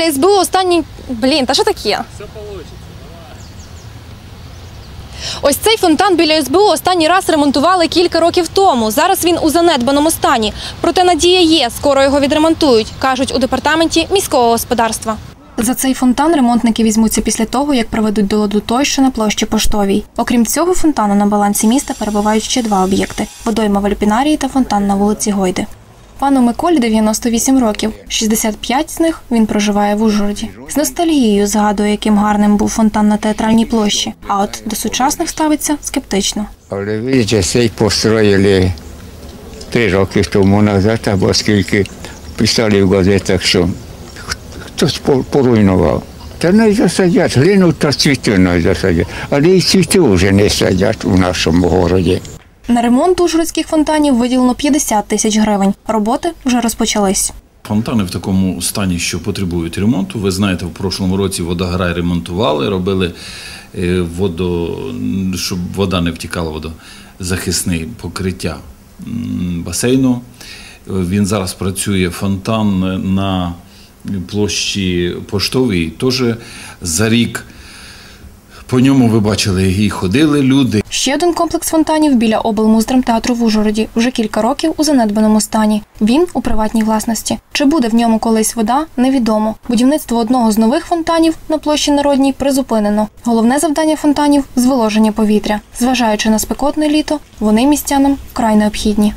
Для СБУ останній. Блін, та що таке? Ось цей фонтан біля СБУ останній раз ремонтували кілька років тому. Зараз він у занедбаному стані. Проте надія є, скоро його відремонтують, кажуть у департаменті міського господарства. За цей фонтан ремонтники візьмуться після того, як проведуть до ладу той, що на площі Поштовій. Окрім цього фонтану на балансі міста перебувають ще два об'єкти: водойма в Альпінарії та фонтан на вулиці Гойди. Пану Миколі 98 років. 65 з них він проживає в Ужгороді. З ностальгією згадує, яким гарним був фонтан на театральній площі. А от до сучасних ставиться скептично. Але видите, цей построїли три роки тому назад, або скільки писали в газетах, що хтось поруйнував. Та не засадять, глину та цвіти не засадять. Але і цвіти вже не садять у нашому городі. На ремонт ужгородських фонтанів виділено 50 тисяч гривень. Роботи вже розпочались. Фонтани в такому стані, що потребують ремонту. Ви знаєте, в прошлому році водограй ремонтували, робили е, водо, щоб вода не втікала, водозахисне покриття басейну. Він зараз працює фонтан на площі Поштовій. Теж за рік по ньому ви бачили і ходили люди, Ще один комплекс фонтанів біля облмуздрамтеатру в Ужгороді вже кілька років у занедбаному стані. Він у приватній власності. Чи буде в ньому колись вода, невідомо. Будівництво одного з нових фонтанів на площі Народній призупинено. Головне завдання фонтанів зволоження повітря. Зважаючи на спекотне літо, вони містянам вкрай необхідні.